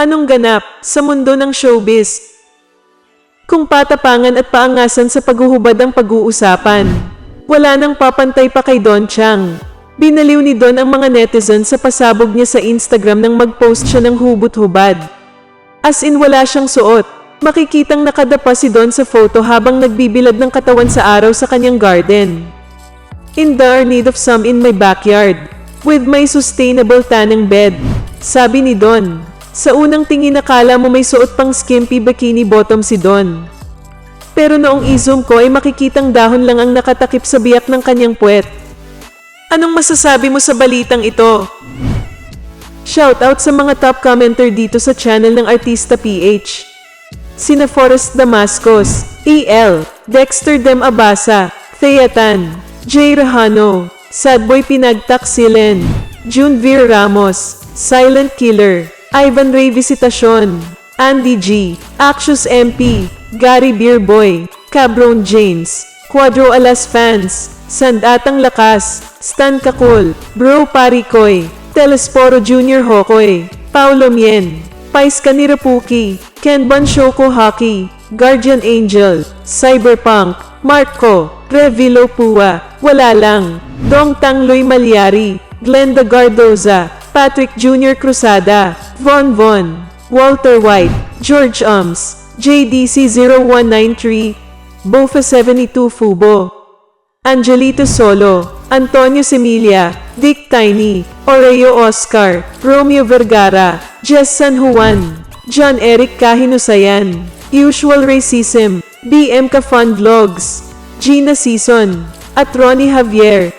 Anong ganap sa mundo ng showbiz? Kung patapangan at paangasan sa paghuhubad ang pag-uusapan, wala nang papantay pa kay Don Chang. Binaliw ni Don ang mga netizen sa pasabog niya sa Instagram nang mag-post siya ng hubot-hubad. As in wala siyang suot. Makikitang nakadapa si Don sa photo habang nagbibilad ng katawan sa araw sa kanyang garden. In the need of some in my backyard, with my sustainable tanning bed. Sabi ni Don. Sa unang tingin nakala mo may suot pang skimpy bikini bottom si Don. Pero noong i-zoom ko ay makikitang dahon lang ang nakatakip sa biyak ng kanyang puwet. Anong masasabi mo sa balitang ito? Shoutout sa mga top commenter dito sa channel ng Artista PH. Sina Forrest Damascos, EL, Dexter Dem Abasa, Theatan, Jay Rahano, Sadboy Pinagtak Silen, Junvir Ramos, Silent Killer, Ivan Ray Visitacion, Andy G, Axios MP, Gary Beerboy, Cabron James, Quadro Alas Fans, Sandatang Lakas, Stan Kakul, Bro Parikoy, Telesporo Jr. Hokoy, Paulo Mien, Pais Kanirapuki, Ken Shoko Hockey, Guardian Angel, Cyberpunk, Marco, Revilo Pua, Wala Lang, Dong Tangloy Malyari, Glenda Gardoza, Patrick Jr. Cruzada, Von Von, Walter White, George Ums, JDC0193, Bofa 72 Fubo, Angelito Solo, Antonio Semilia, Dick Tiny, Oreo Oscar, Romeo Vergara, Jess San Juan, John Eric Kahinusayan, Usual Racism, BM Ka Fun Vlogs, Gina Season, at Ronnie Javier,